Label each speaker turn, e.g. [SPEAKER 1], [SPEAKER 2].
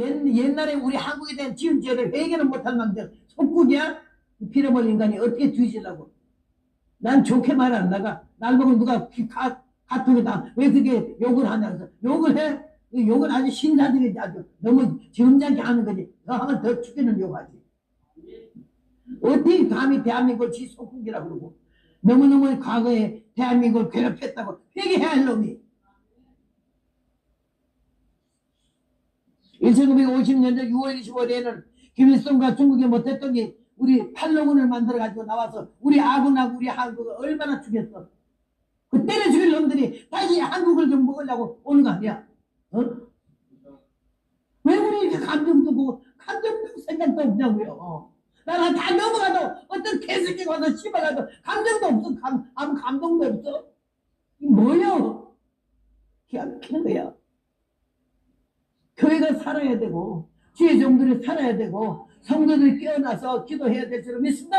[SPEAKER 1] 옛- 옛날에 우리 한국에 대한 지은 죄를 회개는 못할 망정 속국이야? 빌어먹은 인간이 어떻게 뒤지려고? 난 좋게 말 안 나가. 날 보고 누가 기- 가, 가톨이다 왜 그게 욕을 하냐 그래서 욕을 해? 이 욕은 아주 신사들이 아주 너무 점잖게 하는 거지. 너 하면 더 죽이는 욕하지. 어떻게 감히 대한민국을 지 속국이라고 그러고? 너무너무 과거에 대한민국을 괴롭혔다고 회개해야 할 놈이 1950년도 6월 25일에는 김일성과 중국이 못했던 게 우리 팔로군을 만들어 가지고 나와서 우리 아군하고 우리 한국을 얼마나 죽였어. 그 때려 죽일 놈들이 다시 한국을 좀 먹으려고 오는 거 아니야? 어? 왜 우리 이렇게 감정도 보고 감정도 생각도 없냐고요. 어. 나는 다 넘어가도 어떤 개새끼가 와서 씹어가도 감정도 없어. 감, 아무 감동도 없어. 이 뭐야? 기가 막히는 거야. 살아야 되고 주의 종들이 살아야 되고 성도들이 깨어나서 기도해야 될 줄을 믿습니다.